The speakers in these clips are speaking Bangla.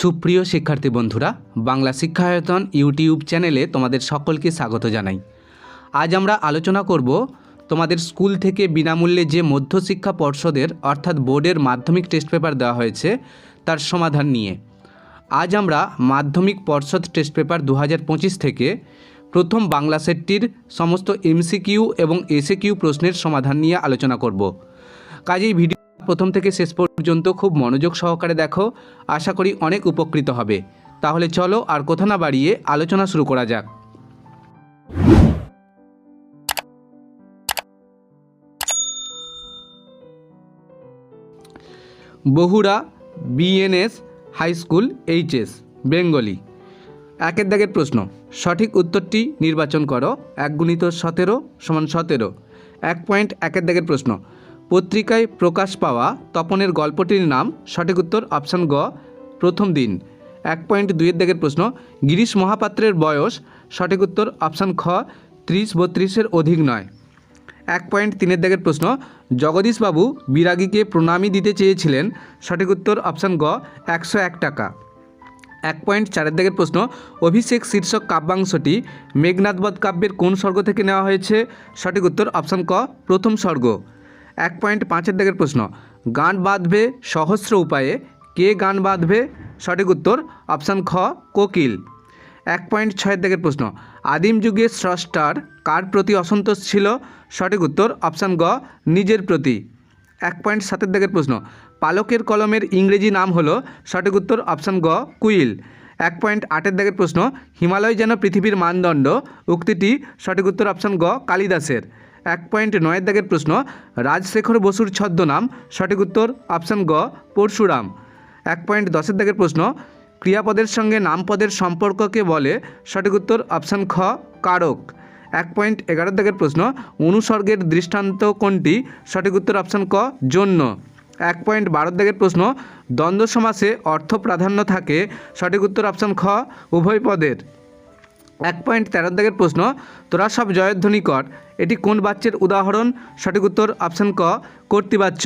সুপ্রিয় শিক্ষার্থী বন্ধুরা, বাংলা শিক্ষায়তন ইউটিউব চ্যানেলে তোমাদের সকলকে স্বাগত জানাই। আজ আমরা আলোচনা করব তোমাদের স্কুল থেকে বিনামূল্যে যে মধ্যশিক্ষা পর্ষদের, অর্থাৎ বোর্ডের মাধ্যমিক টেস্ট পেপার দেওয়া হয়েছে, তার সমাধান নিয়ে। আজ আমরা মাধ্যমিক পর্ষদ টেস্ট পেপার দু হাজার পঁচিশ থেকে প্রথম বাংলা সেটটির সমস্ত এমসিকিউ এবং এসএকিউ প্রশ্নের সমাধান নিয়ে আলোচনা করব। কাজেই ভিডিও প্রথম থেকে শেষ পর্যন্ত খুব মনোযোগ সহকারে দেখো, আশা করি অনেক উপকৃত হবে। তাহলে চলো আর কথা না বাড়িয়ে আলোচনা শুরু করা যাক। Bahura BNS high school HS Bengali. একের দাগের প্রশ্ন, সঠিক উত্তরটি নির্বাচন করো এক গুণিত সতেরো সমান সতেরো। এক পয়েন্ট একের দাগের প্রশ্ন পত্রিকায় প্রকাশ পাওয়া তপনের গল্পটির নাম সঠিক উত্তর অপশান গ, প্রথম দিন। এক পয়েন্ট দুইয়ের দাগের প্রশ্ন, গিরিশ মহাপাত্রের বয়স সঠিক উত্তর অপশান খ, ত্রিশ বত্রিশের অধিক নয়। এক পয়েন্ট তিনের দাগের প্রশ্ন, জগদীশবাবু বিরাগীকে প্রণামী দিতে চেয়েছিলেন সঠিক উত্তর অপশান গ, একশো এক টাকা। এক পয়েন্ট চারের দাগের প্রশ্ন, অভিষেক শীর্ষক কাব্যাংশটি মেঘনাথবধ কাব্যের কোন স্বর্গ থেকে নেওয়া হয়েছে সঠিক উত্তর অপশান ক, প্রথম স্বর্গ। এক পয়েন্ট পাঁচের দাগের প্রশ্ন। গান বাঁধবে সহস্র উপায়ে। কে গান বাঁধবে? সঠিক উত্তর অপশান খ, কোকিল। এক পয়েন্ট ছয়ের দাগের প্রশ্ন। আদিম যুগে স্রষ্টার কার প্রতি অসন্তোষ ছিল? সঠিক উত্তর অপশান গ, নিজের প্রতি। এক পয়েন্ট সাতের দাগের প্রশ্ন। পালকের কলমের ইংরেজি নাম হলো? সঠিক উত্তর অপশান গ, কুইল। এক পয়েন্ট আটের দাগের প্রশ্ন। হিমালয় যেন পৃথিবীর মানদণ্ড। উক্তিটি সঠিক উত্তর অপশান গ, কালিদাসের। এক পয়েন্ট নয়ের দাগের প্রশ্ন, রাজশেখর বসুর ছদ্মনাম, সঠিক উত্তর অপশান গ, পরশুরাম। এক পয়েন্ট দশের দাগের প্রশ্ন, ক্রিয়াপদের সঙ্গে নামপদের সম্পর্ককে বলে সঠিক উত্তর অপশান খ, কারক। এক পয়েন্ট এগারো দাগের প্রশ্ন, অনুসর্গের দৃষ্টান্ত কোনটি? সঠিক উত্তর অপশান ক, জন্য। এক পয়েন্ট বারো দাগের প্রশ্ন, দ্বন্দ্ব সমাসে অর্থ প্রাধান্য থাকে, সঠিক উত্তর অপশান খ, উভয় পদের। এক পয়েন্ট তেরো দাগের প্রশ্ন, তোরা সব জয়ধ্বনি কর। এটি কোন বাচ্যের উদাহরণ? সঠিক উত্তর অপশান ক, কর্তৃবাচ্য।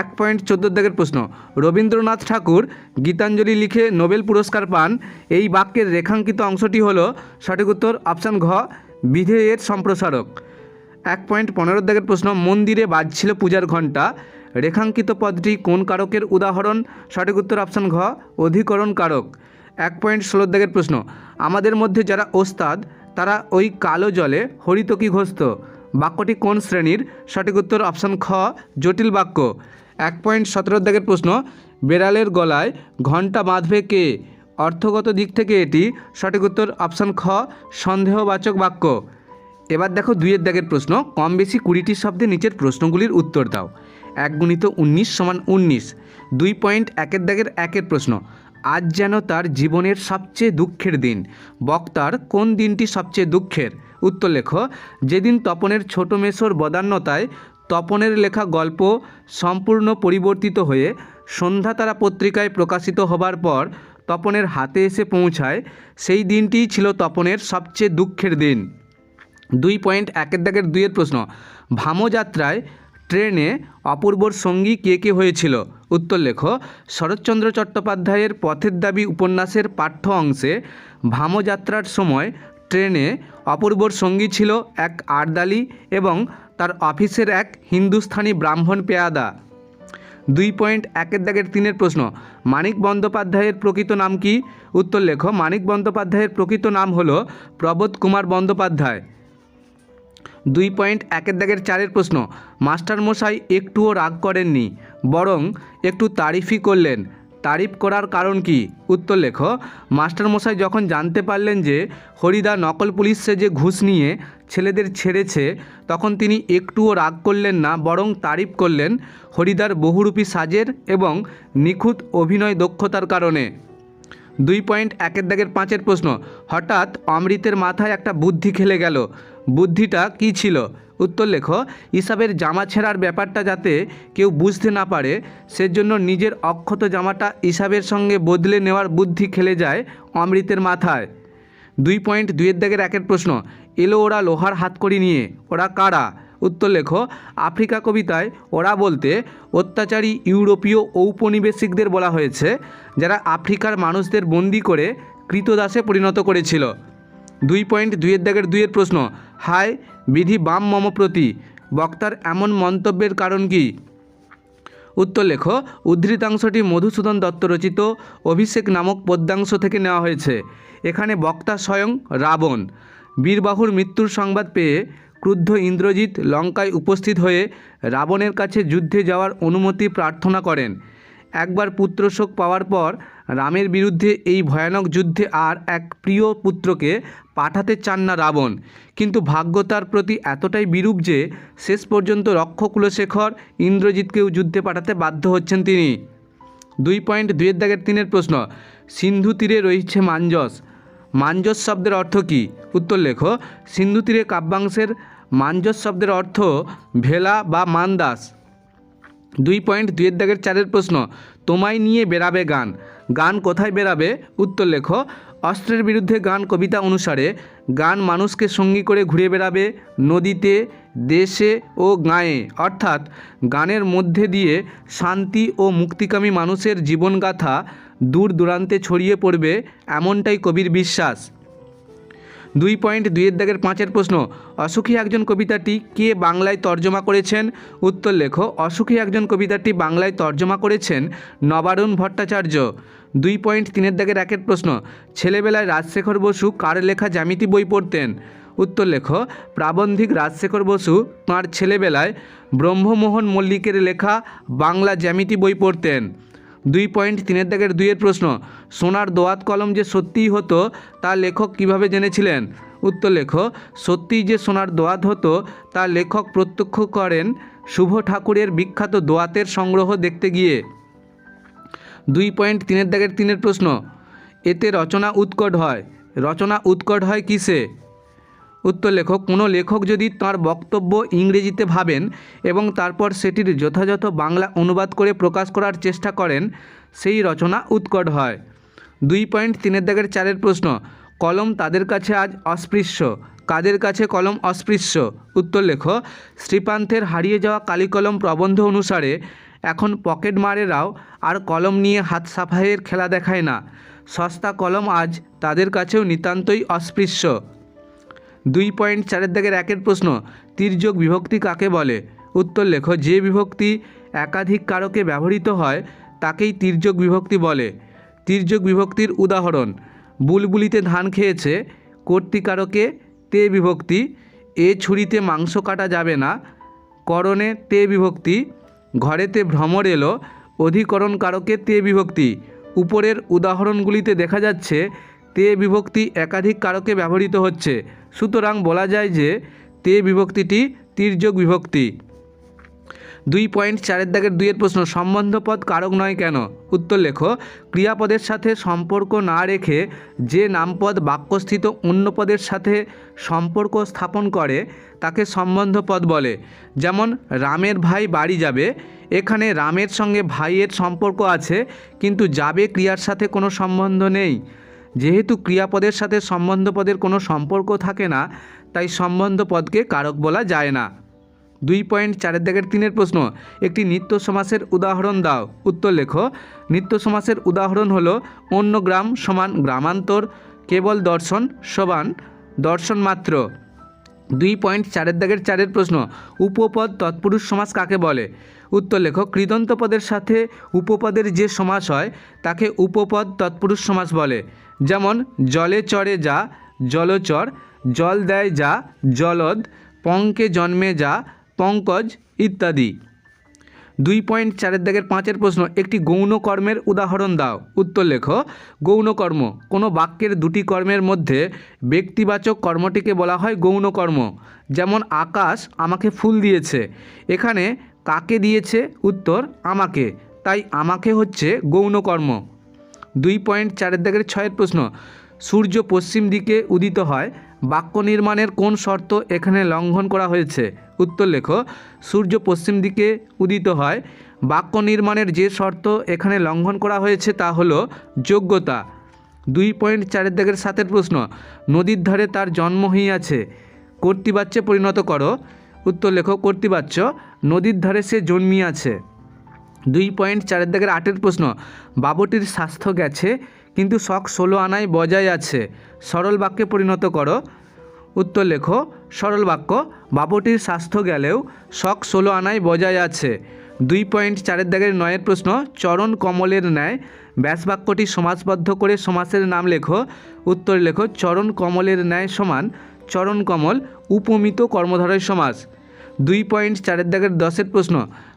এক পয়েন্ট চোদ্দ দাগের প্রশ্ন, রবীন্দ্রনাথ ঠাকুর গীতাঞ্জলি লিখে নোবেল পুরস্কার পান, এই বাক্যের রেখাঙ্কিত অংশটি হল, সঠিক উত্তর অপশান ঘ, বিধেয়ের সম্প্রসারক। এক পয়েন্ট পনেরো দাগের প্রশ্ন, মন্দিরে বাজছিল পূজার ঘণ্টা। রেখাঙ্কিত পদটি কোন কারকের উদাহরণ? সঠিক উত্তর অপশান ঘ, অধিকরণ কারক। এক পয়েন্ট ষোলো দাগের প্রশ্ন। আমাদের মধ্যে যারা ওস্তাদ, তারা ওই কালো জলে হরিতকি ঘোস্ত বাক্যটি কোন শ্রেণির? সঠিক উত্তর অপশান খ, জটিল বাক্য। এক পয়েন্ট সতেরো দাগের প্রশ্ন, বেড়ালের গলায় ঘণ্টা বাঁধবে কে? অর্থগত দিক থেকে এটি সঠিক উত্তর অপশান খ, সন্দেহবাচক বাক্য। এবার দেখো দুইয়ের দাগের প্রশ্ন কম বেশি কুড়িটি শব্দে নিচের প্রশ্নগুলির উত্তর দাও। এক গুণিত উনিশ সমান উনিশ। দুই পয়েন্ট একের দাগের একের প্রশ্ন আজ যেন তার জীবনের সবচেয়ে দুঃখের দিন। বক্তার, কোন দিনটি সবচেয়ে দুঃখের? উত্তর লেখ, যেদিন তপনের ছোট মেসোর বদান্যতায় তপনের লেখা গল্প সম্পূর্ণ পরিবর্তিত হয়ে সন্ধ্যা তারা পত্রিকায় প্রকাশিত হবার পর তপনের হাতে এসে পৌঁছায়, সেই দিনটিই ছিল তপনের সবচেয়ে দুঃখের দিন। দুই পয়েন্ট একের দাগের দুইয়ের প্রশ্ন, ভামযাত্রায় ট্রেনে অপূর্বর সঙ্গী কে কে হয়েছিল? উত্তর লেখ, শরৎচন্দ্র চট্টোপাধ্যায়ের পথের দাবি উপন্যাসের পাঠ্য অংশে ভামযাত্রার সময় ট্রেনে অপূর্বর সঙ্গী ছিল এক আর্দালি এবং তার অফিসের এক হিন্দুস্থানি ব্রাহ্মণ পেয়াদা। দুই পয়েন্ট একের দাগের তিনের প্রশ্ন, মানিক বন্দ্যোপাধ্যায়ের প্রকৃত নাম কি? উত্তর লেখ, মানিক বন্দ্যোপাধ্যায়ের প্রকৃত নাম হল প্রবোধ কুমার বন্দ্যোপাধ্যায়। দুই পয়েন্ট একের দাগের চারের প্রশ্ন, মাস্টারমশাই একটুও রাগ করেননি, বরং একটু তারিফই করলেন। তারিফ করার কারণ কি? উত্তর লেখো, মাস্টারমশাই যখন জানতে পারলেন যে হরিদা নকল পুলিশ যে ঘুষ নিয়ে ছেলেদের ছেড়েছে, তখন তিনি একটুও রাগ করলেন না, বরং তারিফ করলেন হরিদার বহুরূপী সাজের এবং নিখুঁত অভিনয় দক্ষতার কারণে। দুই পয়েন্ট একের দাগের পাঁচের প্রশ্ন, হঠাৎ অমৃতের মাথায় একটা বুদ্ধি খেলে গেল বুদ্ধিটা কি ছিল? উত্তর লেখো, ইসাবের জামা ছেঁড়ার ব্যাপারটা যাতে কেউ বুঝতে না পারে, সেজন্য নিজের অক্ষত জামাটা ইসাবের সঙ্গে বদলে নেওয়ার বুদ্ধি খেলে যায় অমৃতের মাথায়। দুই পয়েন্ট দুইয়ের দাগের একের প্রশ্ন, এলো ওরা লোহার হাতকড়ি নিয়ে, ওরা কারা? উত্তর লেখো, আফ্রিকা কবিতায় ওরা বলতে অত্যাচারী ইউরোপীয় ঔপনিবেশিকদের বলা হয়েছে, যারা আফ্রিকার মানুষদের বন্দি করে কৃতদাসে পরিণত করেছিল। দুই পয়েন্ট দুইয়ের দাগের দুইয়ের প্রশ্ন, হায়, বিধি বাম মম প্রতি বক্তার এমন মন্তব্যের কারণ কি? উত্তর লেখ, উদ্ধৃতাংশটি মধুসূদন দত্ত রচিত, অভিষেক নামক পদ্যাংশ থেকে নেওয়া হয়েছে। এখানে বক্তা স্বয়ং রাবণ। বীরবাহুর মৃত্যুর সংবাদ পেয়ে ক্রুদ্ধ ইন্দ্রজিৎ লঙ্কায় উপস্থিত হয়ে রাবণের কাছে যুদ্ধে যাওয়ার অনুমতি প্রার্থনা করেন। একবার পুত্রশোক পাওয়ার পর রামের বিরুদ্ধে এই ভয়ানক যুদ্ধে আর এক প্রিয় পুত্রকে পাঠাতে চান না রাবণ। কিন্তু ভাগ্য তার প্রতি এতটাই বিরূপ যে শেষ পর্যন্ত রক্ষ কুলশেখর ইন্দ্রজিৎকেও যুদ্ধে পাঠাতে বাধ্য হচ্ছেন তিনি। দুই পয়েন্ট দুইয়ের দাগের তিনের প্রশ্ন, সিন্ধু তীরে রয়েছে মাঞ্জস। মাঞ্জস শব্দের অর্থ কী? উত্তর লেখো, সিন্ধু তীরে কাব্যাংশের মাঞ্জস শব্দের অর্থ ভেলা বা মানদাস। দুই পয়েন্ট দুইয়ের দাগের চারের প্রশ্ন, তোমায় নিয়ে বেরাবে গান। গান কোথায় বেরাবে? উত্তর লেখ। অস্ত্রের বিরুদ্ধে গান কবিতা অনুসারে গান মানুষকে সঙ্গী করে ঘুরে বেড়াবে নদীতে, দেশে ও গাঁয়ে। অর্থাৎ গানের মধ্যে দিয়ে শান্তি ও মুক্তিকামী মানুষের জীবনগাথা দূর দূরান্তে ছড়িয়ে পড়বে এমনটাই কবির বিশ্বাস। দুই পয়েন্ট দুইয়ের দাগের পাঁচের প্রশ্ন, অসুখী একজন কবিতাটি কে বাংলায় তর্জমা করেছেন? উত্তর লেখো, অসুখী একজন কবিতাটি বাংলায় তর্জমা করেছেন নবারুণ ভট্টাচার্য। দুই পয়েন্ট তিনের দাগের একের প্রশ্ন, ছেলেবেলায় রাজশেখর বসু কার লেখা জ্যামিতি বই পড়তেন? উত্তর লেখ, প্রাবন্ধিক রাজশেখর বসু তাঁর ছেলেবেলায় ব্রহ্মমোহন মল্লিকের লেখা বাংলা জ্যামিতি বই পড়তেন। দুই পয়েন্ট তিনের দাগের দুইয়ের প্রশ্ন, সোনার দোয়াত কলম যে সত্যিই হতো, তা লেখক কীভাবে জেনেছিলেন? উত্তর লেখো, সত্যিই যে সোনার দোয়াত হতো, তা লেখক প্রত্যক্ষ করেন শুভ ঠাকুরের বিখ্যাত দোয়াতের সংগ্রহ দেখতে গিয়ে। দুই পয়েন্ট তিনের দাগের তিনের প্রশ্ন, এতে রচনা উৎকট হয়। রচনা উৎকট হয় কিসে? উত্তর লেখক কোনো লেখক যদি তাঁর বক্তব্য ইংরেজিতে ভাবেন এবং তারপর সেটির যথাযথ বাংলা অনুবাদ করে প্রকাশ করার চেষ্টা করেন, সেই রচনা উৎকট হয়। দুই পয়েন্ট তিনের দাগের চারের প্রশ্ন, কলম তাদের কাছে আজ অস্পৃশ্য, কাদের কাছে কলম অস্পৃশ্য? উত্তর লেখো শ্রীপান্থের হারিয়ে যাওয়া কালিকলম প্রবন্ধ অনুসারে, এখন পকেট মারেরাও আর কলম নিয়ে হাত সাফাইয়ের খেলা দেখায় না। সস্তা কলম আজ তাদের কাছেও নিতান্তই অস্পৃশ্য। দুই পয়েন্ট চারের দাগের একের প্রশ্ন, তির্যক বিভক্তি কাকে বলে? উত্তর লেখো, যে বিভক্তি একাধিক কারকে ব্যবহৃত হয়, তাকেই তির্যক বিভক্তি বলে। তির্যক বিভক্তির উদাহরণ, বুলবুলিতে ধান খেয়েছে কর্তিকারকে তে বিভক্তি, এ ছুরিতে মাংস কাটা যাবে না, করণে তে বিভক্তি, ঘরেতে ভ্রমর এলো, অধিকরণ কারকে তে বিভক্তি। উপরের উদাহরণগুলিতে দেখা যাচ্ছে, তে বিভক্তি একাধিক কারকে ব্যবহৃত হচ্ছে সুতরাং বলা যায় যে তে বিভক্তিটি তির্যক বিভক্তি। দুই পয়েন্ট চারের দাগের দুইয়ের প্রশ্ন সম্বন্ধপদ কারক নয় কেন? উত্তর লেখো, ক্রিয়াপদের সাথে সম্পর্ক না রেখে যে নামপদ বাক্যস্থিত অন্য পদের সাথে সম্পর্ক স্থাপন করে, তাকে সম্বন্ধপদ বলে। যেমন, রামের ভাই বাড়ি যাবে, এখানে রামের সঙ্গে ভাইয়ের সম্পর্ক আছে, কিন্তু যাবে ক্রিয়ার সাথে কোনো সম্বন্ধ নেই। যেহেতু ক্রিয়াপদের সাথে সম্বন্ধপদের কোনো সম্পর্ক থাকে না, তাই সম্বন্ধ পদকে কারক বলা যায় না। দুই পয়েন্ট চারের দাগের তিনের প্রশ্ন, একটি নিত্য সমাসের উদাহরণ দাও। উত্তর লেখো নিত্য সমাসের উদাহরণ হলো অন্য গ্রাম সমান গ্রামান্তর, কেবল দর্শন, সমান দর্শন মাত্র। দুই পয়েন্ট চারের দাগের চারের প্রশ্ন, উপপদ তৎপুরুষ সমাস কাকে বলে? উত্তর লেখো কৃদন্ত পদের সাথে উপপদের যে সমাস হয়, তাকে উপপদ তৎপুরুষ সমাস বলে। যেমন, জলে চড়ে যা জলচর জল দেয় যা, জলদ, পঙ্কে জন্মে যা, পঙ্কজ ইত্যাদি। দুই পয়েন্ট চারের দাগের পাঁচের প্রশ্ন, একটি গৌণ কর্মের উদাহরণ দাও। উত্তর লেখো, গৌণ কর্ম। কোনো বাক্যের দুটি কর্মের মধ্যে ব্যক্তিবাচক কর্মটিকে বলা হয় গৌণ কর্ম। যেমন, আকাশ আমাকে ফুল দিয়েছে। এখানে, কাকে দিয়েছে? উত্তর, আমাকে। তাই, আমাকে হচ্ছে গৌণ কর্ম। দুই পয়েন্ট চারের দাগের ছয়ের প্রশ্ন, সূর্য পশ্চিম দিকে উদিত হয়, বাক্য নির্মাণের কোন শর্ত এখানে লঙ্ঘন করা হয়েছে? উত্তর লেখো, সূর্য পশ্চিম দিকে উদিত হয়, বাক্য নির্মাণের যে শর্ত এখানে লঙ্ঘন করা হয়েছে তা হলো যোগ্যতা। দুই পয়েন্ট চারের দাগের সাতের প্রশ্ন, নদীর ধারে তার জন্ম হইয়াছে, কর্তৃবাচ্যে পরিণত করো। উত্তর লেখো, কর্তৃবাচ্য, নদীর ধারে সে জন্মিয়াছে। দুই পয়েন্ট চারের দাগের আটের প্রশ্ন, বাবুটির স্বাস্থ্য গেছে, কিন্তু শখ ষোলো আনায় বজায় আছে। সরল বাক্যে পরিণত করো। উত্তর লেখো, সরল বাক্য, বাবুটির স্বাস্থ্য গেলেও শখ ষোলো আনায় বজায় আছে। দুই পয়েন্ট চারের দাগের নয়ের প্রশ্ন, চরণ কমলের ন্যায়, ব্যাস বাক্যটি সমাসবদ্ধ করে সমাসের নাম লেখো। উত্তর লেখো, চরণ কমলের ন্যায় সমান, চরণ কমল উপমিত কর্মধারয় সমাস। দুই পয়েন্ট চারের দাগের দশের প্রশ্ন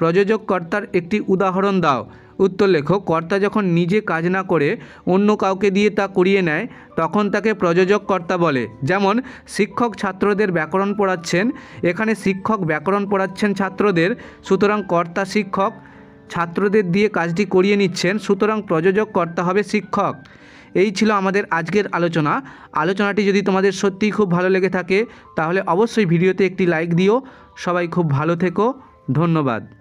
প্রযোজক কর্তার একটি উদাহরণ দাও। উত্তর লেখো, কর্তা যখন নিজে কাজ না করে অন্য কাউকে দিয়ে তা করিয়ে নেয়, তখন তাকে প্রযোজক কর্তা বলে। যেমন, শিক্ষক ছাত্রদের ব্যাকরণ পড়াচ্ছেন, এখানে শিক্ষক ব্যাকরণ পড়াচ্ছেন ছাত্রদের, সুতরাং কর্তা শিক্ষক ছাত্রদের দিয়ে কাজটি করিয়ে নিচ্ছেন, সুতরাং প্রযোজক কর্তা হবে শিক্ষক। এই ছিল আমাদের আজকের আলোচনা। আলোচনাটি যদি তোমাদের সত্যিই খুব ভালো লেগে থাকে, তাহলে অবশ্যই ভিডিওতে একটি লাইক দিও। সবাই খুব ভালো থেকো। ধন্যবাদ।